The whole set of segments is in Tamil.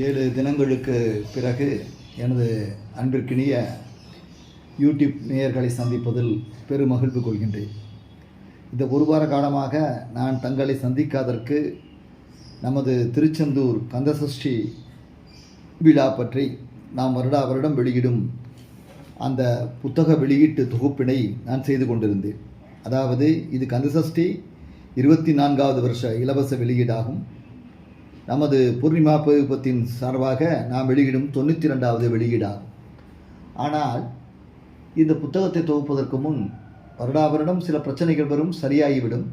ஏழு தினங்களுக்கு பிறகு எனது அன்பிற்கினிய யூடியூப் நேயர்களை சந்திப்பதில் பெருமகிழ்வு கொள்கின்றேன். இந்த ஒரு வார காலமாக நான் தங்களை சந்திக்காதற்கு நமது திருச்செந்தூர் கந்தசஷ்டி விழா பற்றி நாம் வருடா வருடம் வெளியிடும் அந்த புத்தக வெளியீட்டு தொகுப்பினை நான் செய்து கொண்டிருந்தேன். அதாவது இது கந்தசஷ்டி இருபத்தி நான்காவது வருஷ இலவச வெளியீடாகும். நமது பூர்ணிமா பதிப்பத்தின் சார்பாக நாம் வெளியிடும் தொண்ணூற்றி ரெண்டாவது வெளியீடாகும் ஆனால் இந்த புத்தகத்தை தொகுப்பதற்கு முன் வருடா வருடம் சில பிரச்சனைகள் வரும் சரியாகிவிடும்.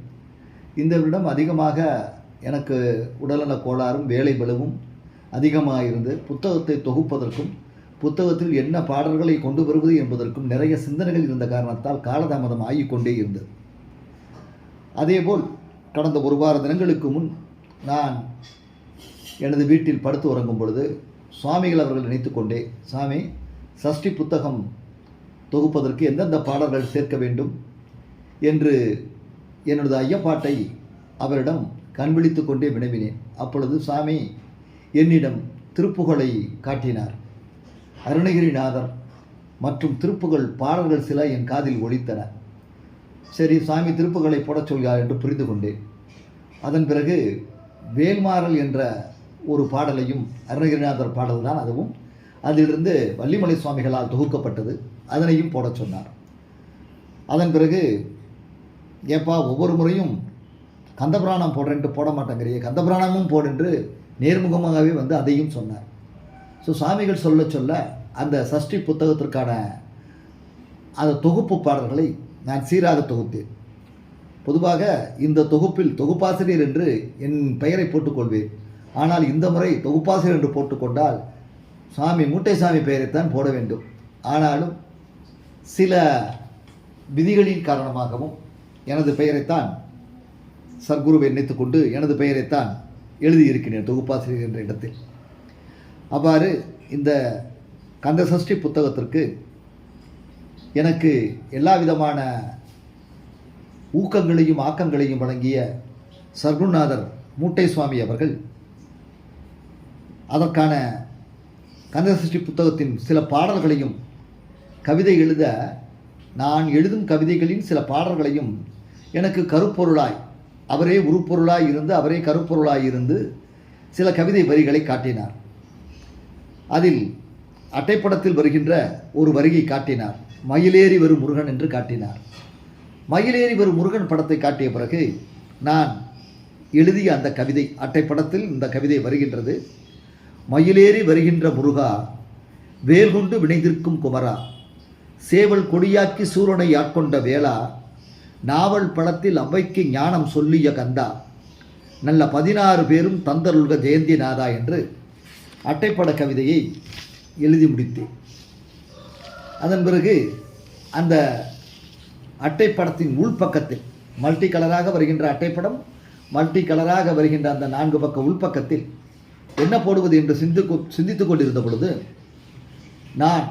இந்த வருடம் அதிகமாக எனக்கு உடல்நல கோளாறும் வேலை பலவும் அதிகமாக இருந்து புத்தகத்தை தொகுப்பதற்கும் புத்தகத்தில் என்ன பாடல்களை கொண்டு வருவது என்பதற்கும் நிறைய சிந்தனைகள் இருந்த காரணத்தால் காலதாமதம் ஆகிக்கொண்டே இருந்தது. அதேபோல் கடந்த ஒரு வார தினங்களுக்கு முன் நான் எனது வீட்டில் படுத்து உறங்கும் பொழுது சுவாமிகள் அவர்கள் நினைத்து கொண்டே சாமி சஷ்டி புத்தகம் தொகுப்பதற்கு எந்தெந்த பாடல்கள் சேர்க்க வேண்டும்? என்று என்னுடைய ஐயப்பாட்டை அவரிடம் கண்விழித்து கொண்டே வினவினேன். அப்பொழுது சாமி என்னிடம் திருப்புகழை காட்டினார். அருணகிரிநாதர் மற்றும் திருப்புகள் பாடல்கள் சில என் காதில் ஒழித்தன சரி சாமி திருப்புகளை போடச் சொல்கிறார் என்று புரிந்து கொண்டேன். அதன் பிறகு வேல்மாறல் என்ற ஒரு பாடலையும் அருணகிரிநாதர் பாடல் தான் அதுவும். அதிலிருந்து வள்ளிமலை சுவாமிகளால் தொகுக்கப்பட்டது. அதனையும் போடச் சொன்னார். அதன் பிறகு ஏப்பா ஒவ்வொரு முறையும் கந்தபுராணம் போடுறேன்ட்டு போட மாட்டேங்கிறியே கந்தபுராணமும் போடென்று நேர்முகமாகவே வந்து அதையும் சொன்னார். ஸோ சாமிகள் சொல்ல சொல்ல அந்த சஷ்டி புத்தகத்திற்கான அந்த தொகுப்பு பாடல்களை நான் சீராக தொகுத்தேன். பொதுவாக இந்த தொகுப்பில் தொகுப்பாசிரியர் என்று என் பெயரை போட்டுக்கொள்வேன் ஆனால் இந்த முறை தொகுப்பாசிரியர் என்று போட்டுக்கொண்டால் சாமி மூட்டைசாமி பெயரைத்தான் போட வேண்டும். ஆனாலும் சில விதிகளின் காரணமாகவும் எனது பெயரைத்தான் சர்க்குருவை நினைத்துக்கொண்டு எனது பெயரைத்தான் எழுதியிருக்கிறேன் தொகுப்பாசிரியர் என்ற இடத்தில். அவ்வாறு இந்த கந்தசஷ்டி புத்தகத்திற்கு எனக்கு எல்லா விதமான ஊக்கங்களையும் ஆக்கங்களையும் வழங்கிய சர்க்குருநாதர் மூட்டை சுவாமி அவர்கள் அதற்கான கந்தசஷ்டி புத்தகத்தின் சில பாடல்களையும் கவிதை எழுத நான் எழுதும் கவிதைகளின் சில பாடல்களையும் எனக்கு கருப்பொருளாய் அவரே உருப்பொருளாய் இருந்து அவரே கருப்பொருளாய் இருந்து சில கவிதை வரிகளை காட்டினார். அதில் அட்டைப்படத்தில் வருகின்ற ஒரு வரியை காட்டினார். மயிலேறி வரும் முருகன் என்று காட்டினார். மயிலேறி வரும் முருகன் படத்தை காட்டிய பிறகு நான் எழுதிய அந்த கவிதை அட்டைப்படத்தில் இந்த கவிதை வருகின்றது. மயிலேறி வருகின்ற முருகா வேல் கொண்டு வினைதிருக்கும் குமரா சேவல் கொடியாக்கி சூரனை ஆட்கொண்ட வேளா நாவல் படத்தில் அவ்வைக்கு ஞானம் சொல்லிய கந்தா நல்ல பதினாறு பேரும் தந்தருள்க ஜெயந்தி நாதா என்று அட்டைப்பட கவிதையை எழுதி முடித்தேன். அதன் பிறகு அந்த அட்டைப்படத்தின் உள்பக்கத்தில் மல்டி கலராக வருகின்ற அட்டைப்படம் மல்டி கலராக வருகின்ற அந்த நான்கு பக்க உள்பக்கத்தில் என்ன போடுவது என்று சிந்து சிந்தித்துக் கொண்டிருந்த பொழுது நான்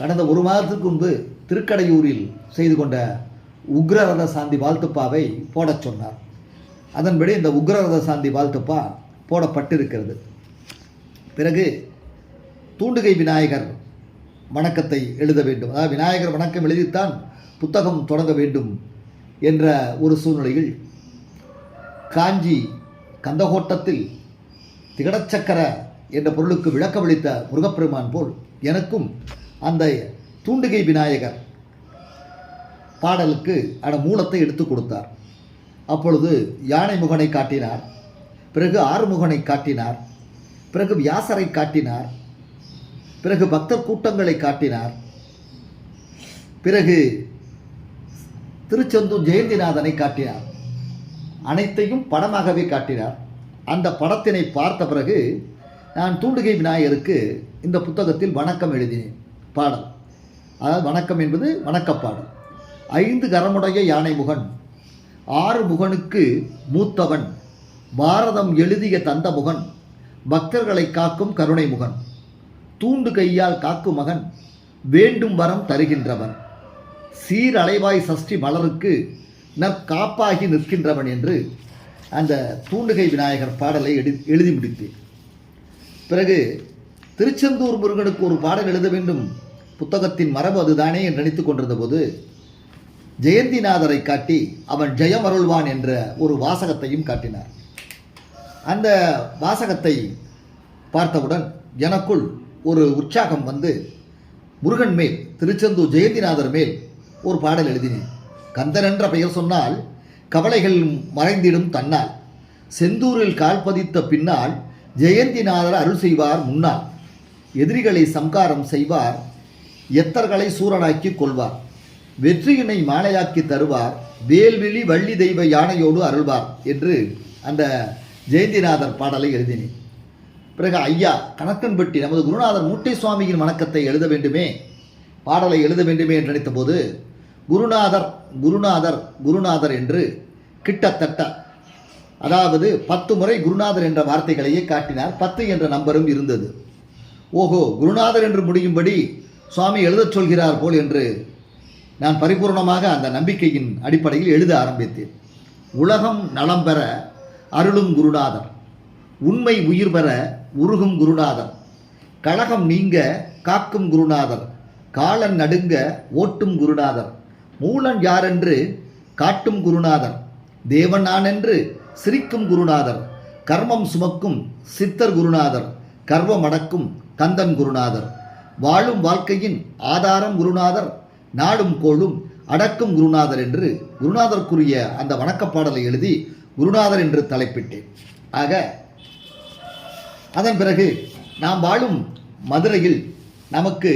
கடந்த ஒரு மாதத்துக்கு முன்பு திருக்கடையூரில் செய்து கொண்ட உக்ரரத சாந்தி வாழ்த்துப்பாவை போடச் சொன்னார். அதன்படி இந்த உக்ரரத சாந்தி வாழ்த்துப்பா போடப்பட்டிருக்கிறது. பிறகு தூண்டுகை விநாயகர் வணக்கத்தை எழுத வேண்டும். அதாவது விநாயகர் வணக்கம் எழுதித்தான் புத்தகம் தொடங்க வேண்டும் என்ற ஒரு சூழ்நிலையில் காஞ்சி கந்தகோட்டத்தில் திகடச்சக்கர என்ற பொருளுக்கு விளக்கமளித்த முருகப்பெருமான் போல் எனக்கும் அந்த தூண்டுகை விநாயகர் பாடலுக்கு அந்த மூலத்தை எடுத்து கொடுத்தார். அப்பொழுது யானை முகனை காட்டினார் பிறகு ஆறுமுகனை காட்டினார் பிறகு வியாசரை காட்டினார் பிறகு பக்தர் கூட்டங்களை காட்டினார் பிறகு திருச்செந்தூர் ஜெயந்திநாதனை காட்டினார். அனைத்தையும் படமாகவே காட்டினார். அந்த படத்தினை பார்த்த பிறகு நான் தூண்டுகை விநாயகருக்கு இந்த புத்தகத்தில் வணக்கம் எழுதினேன் பாடல். அதாவது வணக்கம் என்பது வணக்கப்பாடல். ஐந்து கரமுடைய யானை முகன் ஆறு முகனுக்கு மூத்தவன் பாரதம் எழுதிய தந்த முகன் பக்தர்களை காக்கும் கருணை முகன் தூண்டு கையால் காக்கும் மகன் வேண்டும் வரம் தருகின்றவன் சீரலைவாய் சஷ்டி மலருக்கு நற்காப்பாகி நிற்கின்றவன் என்று அந்த தூண்டுகை விநாயகர் பாடலை எடு எழுதி முடித்தேன். பிறகு திருச்செந்தூர் முருகனுக்கு ஒரு பாடல் எழுத வேண்டும். புத்தகத்தின் மரபு அதுதானே என்று நினைத்து கொண்டிருந்த போது ஜெயந்திநாதரை காட்டி அவன் ஜெயம் அருள்வான் என்ற ஒரு வாசகத்தையும் காட்டினார். அந்த வாசகத்தை பார்த்தவுடன் எனக்குள் ஒரு உற்சாகம் வந்து முருகன் மேல் திருச்செந்தூர் ஜெயந்திநாதர் மேல் ஒரு பாடல் எழுதினேன். கந்தன் என்ற பெயர் சொன்னால் கவலைகள் மறைந்திடும் தன்னால். செந்தூரில் கால் பதித்த பின்னால் ஜெயந்திநாதர் அருள் செய்வார் முன்னால். எதிரிகளை சம்காரம் செய்வார் எத்தர்களை சூரனாக்கி கொள்வார். வெற்றியினை மாலையாக்கி தருவார் வேல்விழி வள்ளி தெய்வ யானையோடு அருள்வார் என்று அந்த ஜெயந்திநாதர் பாடலை எழுதினேன். பிறகு ஐயா கணக்கன்பட்டி நமது குருநாதர் மூட்டை சுவாமியின் வணக்கத்தை எழுத வேண்டுமே பாடலை எழுத வேண்டுமே என்று நினைத்தபோது குருநாதர் குருநாதர் குருநாதர் என்று கிட்டத்தட்ட. அதாவது பத்து முறை குருநாதர் என்ற வார்த்தைகளையே காட்டினார். பத்து என்ற நம்பரும் இருந்தது. ஓஹோ குருநாதர் என்று முடியும்படி சுவாமி எழுதச் சொல்கிறார் போல் என்று நான் பரிபூர்ணமாக அந்த நம்பிக்கையின் அடிப்படையில் எழுத ஆரம்பித்தேன். உலகம் நலம் பெற அருளும் குருநாதர். உண்மை உயிர் பெற உருகும் குருநாதர். கழகம் நீங்க காக்கும் குருநாதர். காலன் நடுங்க ஓட்டும் குருநாதர். மூலன் யாரென்று காட்டும் குருநாதர். தேவன் நான் என்று சிரிக்கும் குருநாதர் கர்மம் சுமக்கும் சித்தர் குருநாதர் கர்வம் அடக்கும் கந்தன் குருநாதர். வாழும் வாழ்க்கையின் ஆதாரம் குருநாதர் நாடும் கோளும் அடக்கும் குருநாதர் என்று குருநாதருக்குரிய அந்த வணக்கப்பாடலை எழுதி குருநாதர் என்று தலைப்பிட்டேன். ஆக அதன் பிறகு நாம் வாழும் மதுரையில் நமக்கு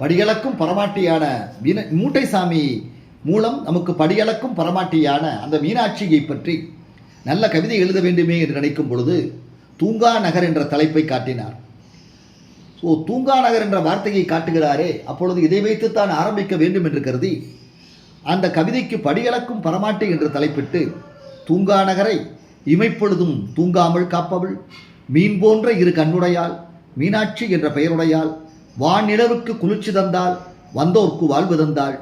படிகளக்கும் பரமாட்டியான மீன மூட்டைசாமி மூலம் நமக்கு படியளக்கும் பரமாட்டியான அந்த மீனாட்சியை பற்றி நல்ல கவிதை எழுத வேண்டுமே என்று நினைக்கும் பொழுது தூங்கா நகர் என்ற தலைப்பை காட்டினார். ஸோ தூங்கா நகர் என்ற வார்த்தையை காட்டுகிறாரே அப்பொழுது இதை வைத்துத்தான் ஆரம்பிக்க வேண்டும் என்று கருதி அந்த கவிதைக்கு படியளக்கும் பரமாட்டி என்று தலைப்பிட்டு தூங்கா நகரை இமைப்பொழுதும் தூங்காமல் காப்பவள் மீன் போன்ற இரு கண்ணுடையாள் மீனாட்சி என்ற பெயருடையாள் வானிலவுக்கு குளிர்ச்சி தந்தாள் வந்தோர்க்கு வாழ்வு தந்தாள்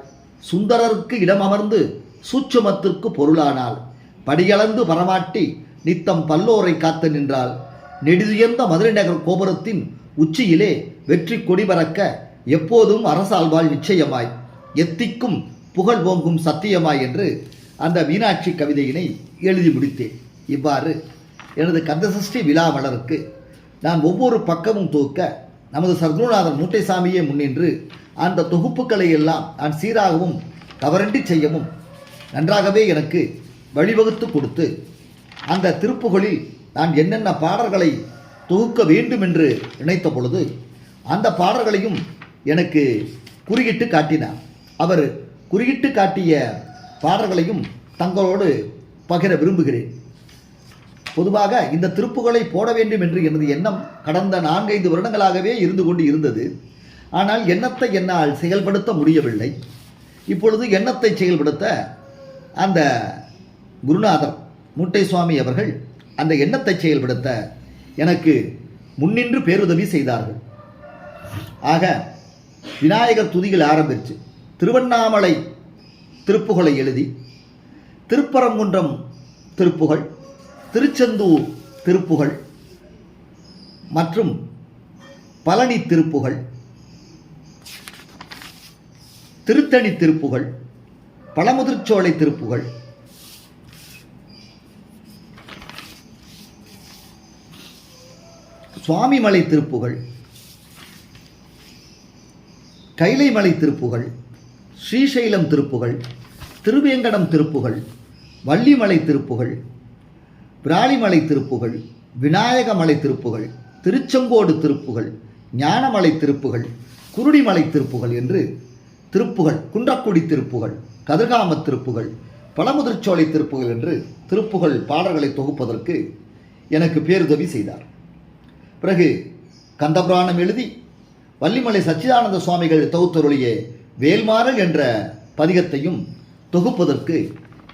சுந்தரருக்கு இடம் அமர்ந்து சூட்சுமத்திற்கு பொருளானாள். படியளந்து பரமாட்டி நித்தம் பல்லோரை காத்து நின்றாள். நெடுதுயர்ந்த மதுரை நகர் கோபுரத்தின் உச்சியிலே வெற்றி கொடி பறக்க எப்போதும் அரசாழ்வாள் நிச்சயமாய். எத்திக்கும் புகழ் ஓங்கும் சத்தியமாய் என்று அந்த மீனாட்சி கவிதையினை எழுதி முடித்தேன். இவ்வாறு எனது கந்தசஷ்டி விழா மலருக்கு நான் ஒவ்வொரு பக்கமும் தூக்க நமது சர்க்குருநாதன் மூட்டைசாமியே முன்னின்று அந்த தொகுப்புகளை எல்லாம் நான் சீராகவும் தவறண்டி செய்யவும் நன்றாகவே எனக்கு வழிவகுத்து கொடுத்து அந்த திருப்புகளில் நான் என்னென்ன பாடல்களை தொகுக்க வேண்டும் என்று நினைத்த பொழுது அந்த பாடல்களையும் எனக்கு குறியிட்டு காட்டினார். அவர் குறியிட்டு காட்டிய பாடல்களையும் தங்களோடு பகிர விரும்புகிறேன். பொதுவாக இந்த திருப்புகளை போட வேண்டும் என்று எனது எண்ணம் கடந்த நான்கைந்து வருடங்களாகவே இருந்து கொண்டு இருந்தது. ஆனால் எண்ணத்தை என்னால் செயல்படுத்த முடியவில்லை. இப்பொழுது எண்ணத்தை செயல்படுத்த அந்த குருநாதர் மூட்டை சுவாமி அவர்கள் அந்த எண்ணத்தை செயல்படுத்த எனக்கு முன்னின்று பேருதவி செய்தார்கள். ஆக விநாயகர் துதிகள் ஆரம்பிச்சு திருவண்ணாமலை திருப்புகளை எழுதி திருப்பரங்குன்றம் திருப்புகள் திருச்செந்தூர் திருப்புகள் மற்றும் பழனி திருப்புகள் திருத்தணி திருப்புகள் பழமுதிர்ச்சோலை திருப்புகள் சுவாமிமலை திருப்புகள் கைலைமலை திருப்புகள் ஸ்ரீசைலம் திருப்புகள் திருவேங்கடம் திருப்புகள் வள்ளிமலை திருப்புகள் பிராளிமலை திருப்புகள் விநாயகமலை திருப்புகள் திருச்செங்கோடு திருப்புகள் ஞானமலை திருப்புகள் குருடிமலை திருப்புகள் என்று திருப்புகள் குன்றக்குடி திருப்புகள் கதிர்காம திருப்புகள் பழமுதிர்ச்சோலை திருப்புகள் என்று திருப்புகள் பாடல்களை தொகுப்பதற்கு எனக்கு பேருதவி செய்தார். பிறகு கந்தபுராணம் எழுதி வள்ளிமலை சச்சிதானந்த சுவாமிகள் தொகுத்தருளிய வேல்மாறல் என்ற பதிகத்தையும் தொகுப்பதற்கு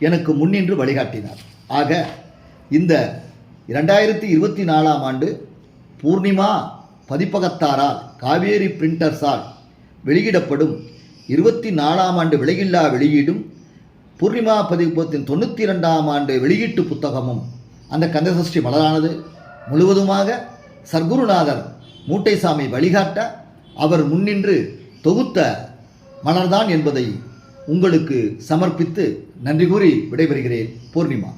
எனக்கு முன்னின்று வழிகாட்டினார். ஆக இந்த இரண்டாயிரத்தி இருபத்தி நாலாம் ஆண்டு பூர்ணிமா பதிப்பகத்தாரால் காவேரி பிரிண்டர்ஸால் வெளியிடப்படும் இருபத்தி நாலாம் ஆண்டு விலையில்லா வெளியீடும் பூர்ணிமா பதிப்பத்தின் தொண்ணூற்றி ரெண்டாம் ஆண்டு வெளியீட்டு புத்தகமும் அந்த கந்தசஷ்டி மலரானது. முழுவதுமாக சர்க்குருநாதர் மூட்டைசாமி வழிகாட்ட அவர் முன்னின்று தொகுத்த மலர்தான் என்பதை உங்களுக்கு சமர்ப்பித்து நன்றி கூறி விடைபெறுகிறேன். பூர்ணிமா.